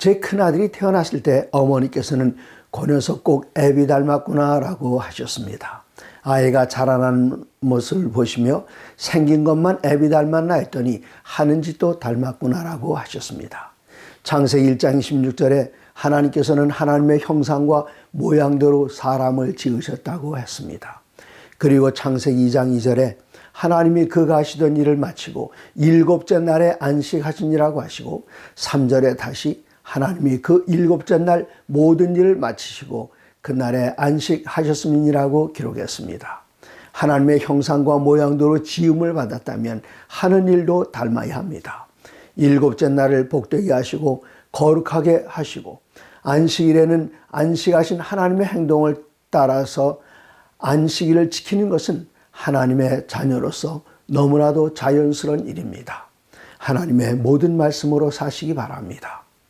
제 큰아들이 태어났을 때 어머니께서는 그 녀석 꼭 애비 닮았구나라고 하셨습니다. 아이가 자라나는 모습을 보시며 생긴 것만 애비 닮았나 했더니 하는 짓도 닮았구나라고 하셨습니다. 창세기 1장 26절에 하나님께서는 하나님의 형상과 모양대로 사람을 지으셨다고 했습니다. 그리고 창세기 2장 2절에 하나님이 그가 하시던 일을 마치고 일곱째 날에 안식하시니라고 하시고 3절에 다시 하나님이 그 일곱째 날 모든 일을 마치시고 그날에 안식하셨음이라고 기록했습니다. 하나님의 형상과 모양대로 지음을 받았다면 하는 일도 닮아야 합니다. 일곱째 날을 복되게 하시고 거룩하게 하시고 안식일에는 안식하신 하나님의 행동을 따라서 안식일을 지키는 것은 하나님의 자녀로서 너무나도 자연스러운 일입니다. 하나님의 모든 말씀으로 사시기 바랍니다.